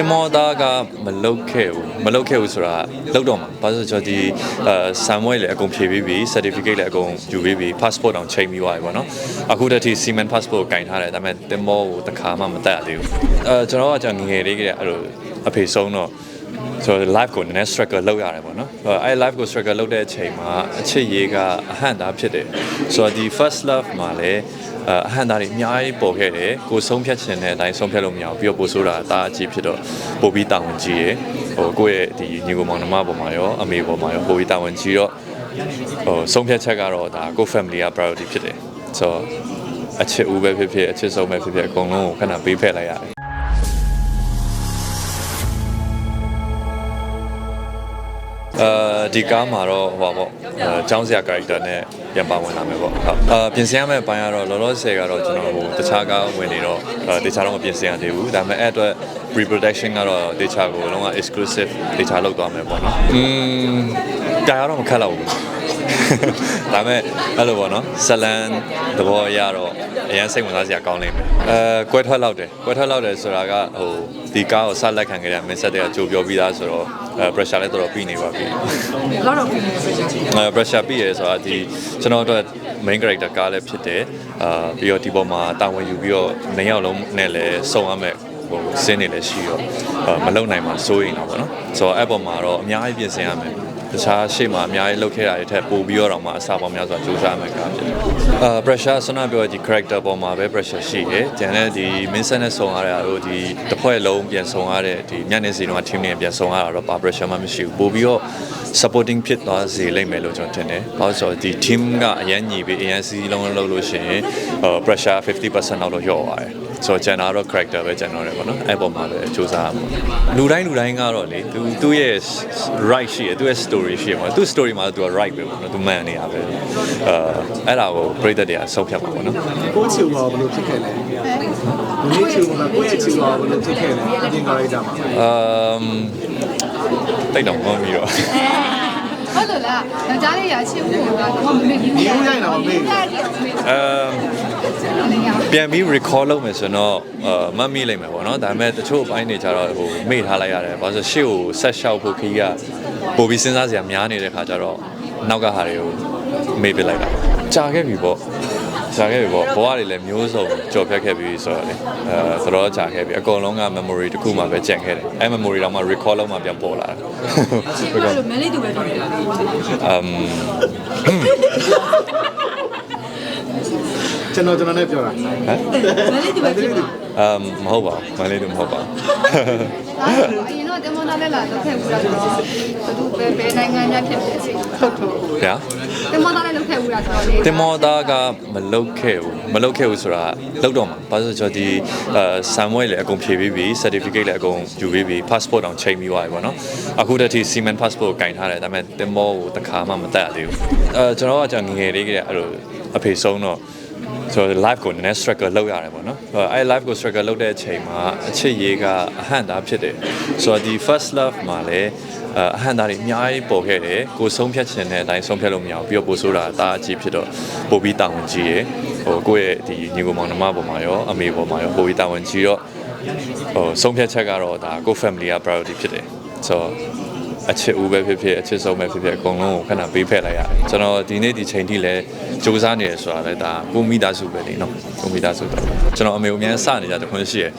တင်မောသားကမလုတ်ခဲ့ဘူးမလုတ်ခဲ့ဘူးဆိုတာလုတ်တော့မှာဘာလို့လဲဆိုတော့ဒီအဲဆမ်မွေးလည်းအကုန်ဖြည့်ပြီးပြီ certificate လည်းအကုန်ယူပြီးပြီ passport တောင်ချိန်ပြီးသွားပြီပေါ့နော်အခုတည်းထိ cement passport ကိုကင်ထားတယ်ဒါပေမဲ့တင်မောကိုတစ်ခါမှမတက်ရသေးဘူးအဲကျွန်တော်ကကျွန်တော်ငယ်ငယ်လေးကတည်းကအဲ့လိုအဖေဆုံးတော့ ဆိုတော့ live ကိုနည်းနည်း struggle လုပ်ရတယ်ပေါ့နော်အဲ live ကို struggle လုပ်တဲ့အချိန်မှာအချစ်ရေးကအဟန့်တာဖြစ်တယ်ဆိုတော့ဒီ first love မှာလည်းအဟန့်တာတွေအများကြီးပေါ်ခဲ့တယ်ကိုဆုံးဖြတ်ခြင်းတဲ့အတိုင်းဆုံးဖြတ်လို့မရဘူးပြီးတော့ပို့ဆိုတာအသားအကြီးဖြစ်တော့ပို့ပြီးတာဝန်ကြီးရယ်ဟိုကိုယ့်ရဲ့ဒီညီကိုမောင်နှမပေါ်မှာရောအမေပေါ်မှာရောပို့ပြီးတာဝန်ကြီးတော့ဟိုဆုံးဖြတ်ချက်ကတော့ဒါကိုယ့် family က priority ဖြစ်တယ်ဆိုတော့အချစ်ဦးပဲဖြစ်ဖြစ်အချစ်ဆုံးပဲဖြစ်ဖြစ်အကုန်လုံးကိုခဏပေးဖက်လိုက်ရတယ် ဒီကားမှာတော့ဟိုပါပေါ့အဲចောင်းစရာ character နဲ့ပြန်ပါဝင်လာမယ်ပေါ့ဟုတ်အာပြင်ဆင်ရမယ့်အပိုင်းကတော့လောလောဆယ်ကတော့ကျွန်တော်ဟိုတခြားကားဝင်နေတော့အဲတခြားတော့မပြင်ဆင်ရသေးဘူးဒါပေမဲ့အဲ့အတွက် pre-production ကတော့တခြားကိုလုံးဝ exclusive တခြားလောက်သွားမယ်ပေါ့နော်อืมတာရတော့မခက်တော့ဘူး ဒါပေမဲ့အဲ့လိုပေါ့နော်ဇလန်သဘောအရတော့အရင်စိတ်ဝင်စားစရာကောင်းလိမ့်မယ်အဲကွဲထွက်လောက်တယ်ကွဲထွက်လောက်တယ်ဆိုတာကဟိုဒီကားကိုဆက်လက်ခံခဲ့တဲ့မင်းဆက်တဲ့ကကြိုပြောပြီးသားဆိုတော့အဲ pressure လည်းတော်တော်ပြီးနေပါပြီလောက်တော့ပြင်နေဆိုချင်တယ်အဲ pressure ပြီးရဲဆိုတာဒီကျွန်တော်တို့ main character ကားလည်းဖြစ်တယ်အာပြီးတော့ဒီပေါ်မှာတာဝန်ယူပြီးတော့နေရောက်လုံးနဲ့လည်းစုံရမယ်ဟိုစင်းနေလည်းရှိတော့အာမလုံနိုင်မှာစိုးရင်တော့ဗောနော်ဆိုတော့အဲ့ပေါ်မှာတော့အများကြီးပြင်ဆင်ရမယ် တခြားရှေ့မှာအများကြီးလုပ်ခဲ့တာတွေထက်ပိုပြီးတော့မှအစားပေါင်းများစွာစူးစမ်းမယ်ကားဖြစ်တယ်အာ pressure ဆွမ်းနာပြောဒီ character ပေါ်မှာပဲ pressure ရှိတယ်ကျန်တဲ့ဒီ min set နဲ့ဆုံရတဲ့အားတို့ဒီတစ်ဖွဲ့လုံးပြန်ဆုံရတဲ့ဒီညနေစီတော့ team နဲ့ပြန်ဆုံရတာတော့ဘာ pressure မှမရှိဘူးပို့ပြီးတော့ supporting ဖြစ်သွားစေလိမ့်မယ်လို့ကျွန်တော်ထင်တယ်။ဘာလို့ဆိုတော့ဒီ team ကအရန်ညီပြီးအရန်စီးလုံးလုံးလုပ်လို့ရှိရင်ဟို pressure 50%လောက်တော့လျော့သွားတယ်။ ဆိုတော့ကျွန်တော်တော့ character ပဲကျွန်တော်တယ်ပေါ့နော်။အဲ့ပေါ်မှာပဲစူးစမ်းရမှာ။လူတိုင်းလူတိုင်းကတော့လေသူသူ့ရဲ့ right ရှိရသူ့ရဲ့ story ရှိရမှာသူ့ story မှာသူက right ပဲပေါ့နော်။သူမှန်နေတာပဲ။အဲအဲ့ဒါကိုပြည်သက်တွေကဆုံးဖြတ်မှာပေါ့နော်။ကိုချီဘောဘယ်လိုဖြစ်ခဲ့လဲဒီနေ့ချီဘောမှာကိုယ့်ရဲ့ချီဘောဘယ်လိုဖြစ်ခဲ့လဲအပြင်ကားလိုက်တာမှာအမ်တိတ်တော့မမီတော့ဟုတ်လို့လား။ကြားလေးရချင်းဘူးကတော့မမေ့ဘူး။ဒီဦးရိုက်တာမမေ့အမ် ပြန်ပြီး recall လုပ်မယ်ဆိုတော့အာမတ်မိလိုက်မယ်ပေါ့နော်ဒါပေမဲ့တချို့အပိုင်းတွေကျတော့ဟိုမေ့ထားလိုက်ရတယ်ဘာလို့ဆိုရှေ့ကိုဆက်လျှောက်ဖို့ခီးကပို့ပြီးစဉ်းစားစရာများနေတဲ့ခါကျတော့နောက်ကဟာတွေကိုမေ့ပစ်လိုက်တာကြာခဲ့ပြီပေါ့ကြာခဲ့ပြီပေါ့ဘဝတွေလည်းမျိုးစုံကြော်ဖြတ်ခဲ့ပြီဆိုတော့လေအဲသတော့ကြာခဲ့ပြီအကုန်လုံးက memory တစ်ခုမှပဲကြံခဲ့တယ်အဲ memory တော့မှ recall လုပ်မှပြန်ပေါ်လာတာအဲ့လိုမန်လေးတူပဲဖြစ်နေတာအမ် ကျွန်တော်ကျွန်တော်နဲ့ပြောတာဟမ်မန်လေးတူပဲဖြစ်နေတာအမ်မဟုတ်ပါဘူးမလေးတို့မဟုတ်ပါဘူးအရင်တော့တမန်သားလည်းလာတော့ခဲ့ဘူးလားဆိုတော့ဘသူပဲပဲနိုင်ငံများဖြစ်ဖြစ်စီဟုတ်တော့ညာတမန်သားလည်းလုပ်ခဲ့ဘူးလားဆိုတော့လေတင်မောသားကမလုတ်ခဲ့ဘူးမလုတ်ခဲ့ဘူးဆိုတာလုတ်တော့မှာဘာလို့လဲဆိုတော့ဒီအဲဆမ်မွေးလည်းအကုန်ဖြည့်ပြီးပြီ certificate လည်းအကုန်ယူပြီးပြီ passport တောင်ချိန်ပြီးသွားပြီပေါ့နော်အခုတည်းထိ cement passport ကိုကင်ထားတယ်ဒါပေမဲ့တင်မောကိုတစ်ခါမှမတက်ရသေးဘူးအဲကျွန်တော်ကကျွန်တော်ငယ်ငယ်လေးကတည်းကအဲ့လိုအဖေဆုံးတော့ ဆိုတော့ live ကိုနည်းနည်း struggle လုပ်ရတယ်ပေါ့နော်အဲ live ကို struggle လုပ်တဲ့အချိန်မှာအချစ်ရေးကအဟန့်တာဖြစ်တယ်ဆိုတော့ဒီ first love မှာလည်းအဟန့်တာတွေအများကြီးပေါ်ခဲ့တယ်ကိုဆုံးဖြတ်ခြင်းတဲ့အတိုင်းဆုံးဖြတ်လို့မရဘူးပြီးတော့ပို့ဆိုတာအသားအကြီးဖြစ်တော့ပို့ပြီးတာဝန်ကြီးရယ်ဟိုကိုယ့်ရဲ့ဒီညီကိုမောင်နှမပေါ်မှာရောအမေပေါ်မှာရောပို့ပြီးတာဝန်ကြီးတော့ဟိုဆုံးဖြတ်ချက်ကတော့ဒါကိုယ့် family က priority ဖြစ်တယ်ဆိုတော့ အချစ်ဦးပဲဖြစ်ဖြစ်အချစ်ဆုံးပဲဖြစ်ဖြစ်အကုန်လုံးကိုခဏပေးဖက်လိုက်ရတယ်ကျွန်တော်ဒီနေ့ဒီချိန်ထိလည်းစူးစမ်းနေရဆိုတာလည်းဒါကိုမိသားစုပဲလေနော်ကိုမိသားစုတော့ကျွန်တော်အမေကိုအများစနေကြတခွင့်ရှိရယ်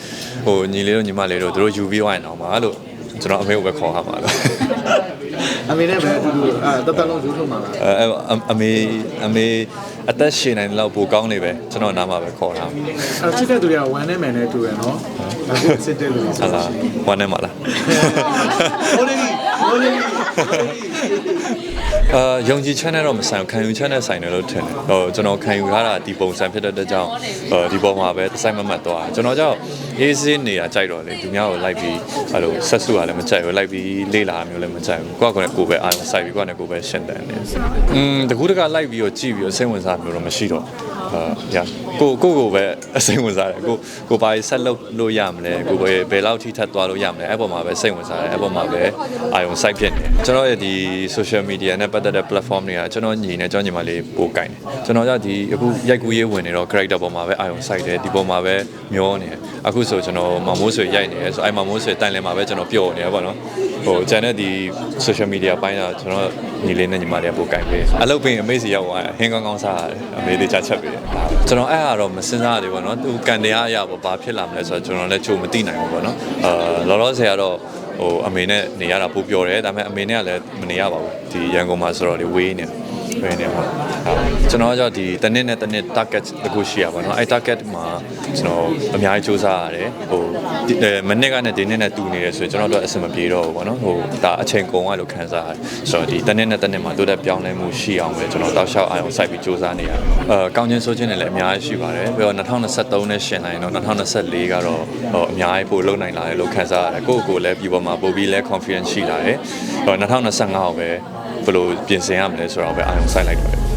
ဟိုညီလေးတို့ညီမလေးတို့တို့ယူပြီးဝိုင်းအောင်ပါလို့ကျွန်တော်အမေကိုပဲခေါ်ဟာပါလို့ အမေနဲ့ပဲအတူတူအဲတတလုံးဇူးထုတ်မှာလားအဲအမေအမေအသက်ရှင်နိုင်လောက်ပိုကောင်းနေပဲကျွန်တော်နားမှာပဲခေါ်တာအဲချစ်တဲ့သူတွေကဝမ်းနဲ့မယ်နဲ့တူရယ်နော်အခုစစ်တဲ့လူတွေဟာလားဝမ်းနေမှာလားဟိုလေးဟိုလေးအာယုံကြည်ချက်နဲ့တော့မဆိုင်ဘူးခံယူချက်နဲ့ဆိုင်တယ်လို့ထင်တယ်ဟိုကျွန်တော်ခံယူထားတာဒီပုံစံဖြစ်တဲ့အတွက်ကြောင့်ဟိုဒီပေါ်မှာပဲစိုက်မမတ်သွားကျွန်တော်ကြောင့်အေးစင်းနေတာကြိုက်တော့လေသူများကိုလိုက်ပြီးအဲ့လိုဆက်စုရလည်းမကြိုက်ဘူးလိုက်ပြီးလေးလာမျိုးလည်းမကြိုက်ဘူးကိုကကိုယ်နဲ့ကိုယ်ပဲအားလုံးစိုက်ပြီးကိုကနဲ့ကိုယ်ပဲရှင်းတယ်နေอืมတကူတကလိုက်ပြီးတော့ကြည့်ပြီးတော့စိတ်ဝင်စားမျိုးတော့မရှိတော့အာညာကိုကိုကိုပဲအစိတ်ဝင်စားတယ်ကိုကိုဘာကြီးဆက်လုပ်လို့ရမလဲကိုပဲဘယ်လောက်ထိထပ်သွားလို့ရမလဲအဲ့ပေါ်မှာပဲစိတ်ဝင်စားတယ်အဲ့ပေါ်မှာပဲအာရုံစိုက်ဖြစ်နေတယ်ကျွန်တော်ရဲ့ဒီ social media နဲ့ပတ်သက်တဲ့ platform တွေကကျွန်တော်ညီနဲ့ကျွန်တော်ညီမလေးပို့ကင်တယ်ကျွန်တော်ကဒီအခုရိုက်ကူးရေးဝင်နေတော့ character ပေါ်မှာပဲအာရုံစိုက်တယ်ဒီပေါ်မှာပဲမျောနေတယ်အခုဆိုကျွန်တော်မမိုးဆွေရိုက်နေတယ်ဆိုအဲ့မမိုးဆွေတိုင်လင်မှာပဲကျွန်တော်ပျော်နေတယ်ပေါ့နော်ဟိုကျန်တဲ့ဒီ social media ပိုင်းတော့ကျွန်တော်ညီလေးနဲ့ညီမလေးကပို့ကင်ပေးအလုပ်ပင်အမေစီရောက်သွားဟင်းကောင်းကောင်းစားရတယ်အမေလေးချချက်ပေးတယ်ကျွန်တော်အဲ့ဟာတော့မစင်စားရသေးဘူးပေါ့နော်သူကန်တရားအရာပေါ့ဘာဖြစ်လာမလဲဆိုတော့ကျွန်တော်လည်းချို့မသိနိုင်ဘူးပေါ့နော်အာလောလောဆယ်ကတော့ဟိုအမေနဲ့နေရတာပိုပြောတယ်ဒါပေမဲ့အမေနဲ့ကလည်းမနေရပါဘူးဒီရန်ကုန်မှာဆိုတော့လေဝေးနေတယ်ဝေးနေပါဟုတ် ကျွန်တော်ကကြောင့်ဒီတနစ်နဲ့တနစ် target တခုရှိရပါတော့အဲ့ target မှာကျွန်တော်အများကြီးစူးစမ်းရတယ်ဟိုဒီမနစ်ကနဲ့ဒီနေ့နဲ့တူနေတယ်ဆိုရင်ကျွန်တော်တို့အဆင်မပြေတော့ဘူးပေါ့နော်ဟိုဒါအချိန်ကုန်ရလို့ခံစားရတယ်ဆိုတော့ဒီတနစ်နဲ့တနစ်မှာတိုးတက်ပြောင်းလဲမှုရှိအောင်ပဲကျွန်တော်တောက်လျှောက်အောင်စိုက်ပြီးစူးစမ်းနေရတယ်အဲကောင်းချင်းဆိုးချင်းတွေလည်းအများကြီးရှိပါတယ်ပြီးတော့2023နဲ့ရှင်နိုင်တော့2024ကတော့ဟိုအများကြီးပို့လုံနိုင်လာတယ်လို့ခံစားရတယ်ကိုယ့်ကိုယ်လည်းဒီပေါ်မှာပို့ပြီးလဲ confidence ရှိလာတယ်ဟို2025ကိုပဲဘယ်လိုပြင်ဆင်ရမလဲဆိုတော့ပဲအာရုံစိုက်လိုက်ပါတယ်